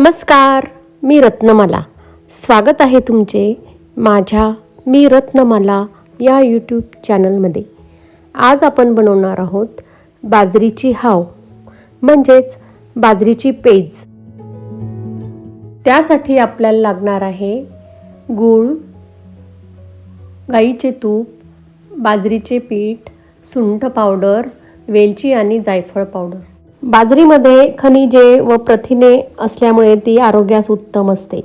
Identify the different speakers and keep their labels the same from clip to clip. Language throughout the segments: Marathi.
Speaker 1: नमस्कार मी रत्नमाला. स्वागत आहे तुमचे माझ्या मी रत्नमाला या यूट्यूब चॅनलमध्ये आज आपण बनवणार आहोत बाजरीची हाव म्हणजेच बाजरीची पेज. त्यासाठी आपल्याला लागणार आहे गूळ गाईचे तूप बाजरीचे पीठ सुंठ पावडर वेलची आणि जायफळ पावडर. बाजरीमध्ये खनिजे व प्रथिने असल्यामुळे ती आरोग्यास उत्तम असते.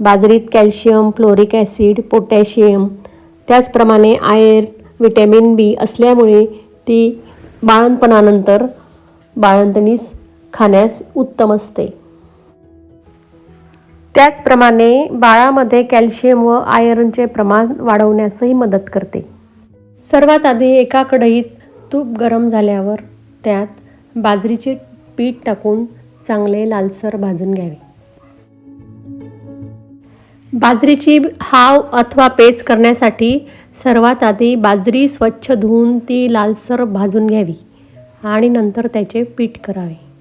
Speaker 1: बाजरीत कॅल्शियम फ्लोरिक ॲसिड पोटॅशियम त्याचप्रमाणे आयर्न विटॅमिन बी असल्यामुळे ती बाळंतपणानंतर बाळंतणीस खाण्यास उत्तम असते. त्याचप्रमाणे बाळामध्ये कॅल्शियम व आयर्नचे प्रमाण वाढवण्यासही मदत करते. सर्वात आधी एका कढईत तूप गरम झाल्यावर त्यात बाजरीचे पीठ टाकून चांगले लालसर भाजून घ्यावे. बाजरीची हाव अथवा पेच करण्यासाठी सर्वात आधी बाजरी स्वच्छ धुवून ती लालसर भाजून घ्यावी आणि नंतर त्याचे पीठ करावे.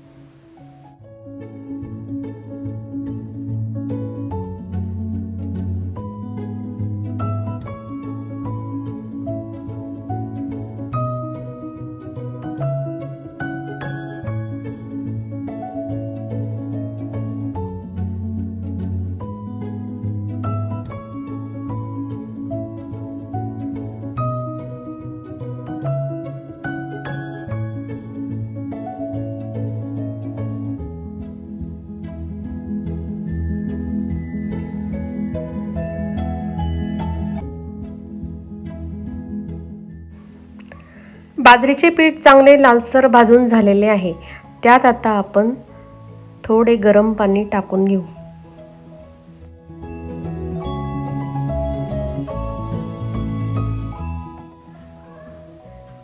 Speaker 1: बाजरीचे पीठ चांगले लालसर भाजून झालेले आहे. त्यात आता आपण थोडे गरम पाणी टाकून घेऊ.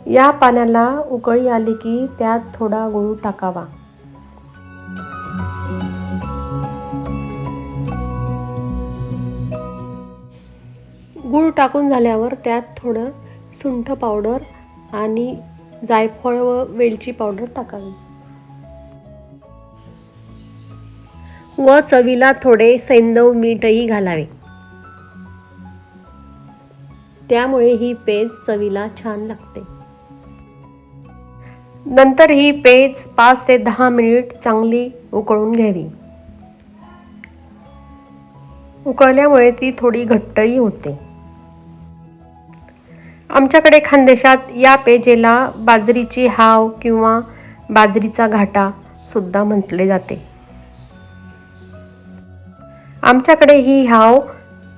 Speaker 1: या पाण्याला उकळी आली की त्यात थोडा गूळ टाकावा. गूळ टाकून झाल्यावर त्यात थोडं सुंठ पावडर आणि जायफळ व वेलची पावडर टाकावी. व चवीला थोडे सैंदव मीठही घालावे. त्यामुळे ही पेज चवीला छान लागते. नंतर ही पेज पाच ते दहा मिनिट चांगली उकळून घ्यावी. उकळल्यामुळे ती थोडी घट्टही होते. आमच्याकडे खानदेशात या पेजेला बाजरीची हाव किंवा बाजरीचा घाटा सुद्धा म्हटले जाते. आमच्याकडे ही हाव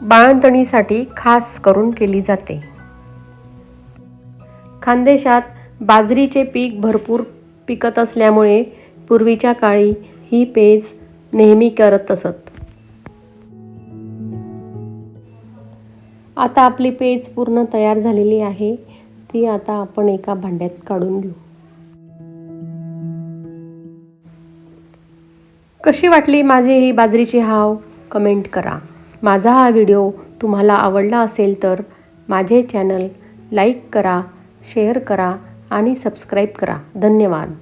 Speaker 1: बाळंतणीसाठी खास करून केली जाते. खानदेशात बाजरीचे पीक भरपूर पिकत असल्यामुळे पूर्वीच्या काळी ही पेज नेहमी करत असत. आता आपली पेज पूर्ण तयार झालेली आहे. ती आता आपण एका भांड्यात काढून घेऊ. कशी वाटली माझी ही बाजरीची हाव? कमेंट करा. माझा हा व्हिडिओ तुम्हाला आवडला असेल तर माझे चॅनल लाईक करा शेअर करा आणि सबस्क्राईब करा. धन्यवाद.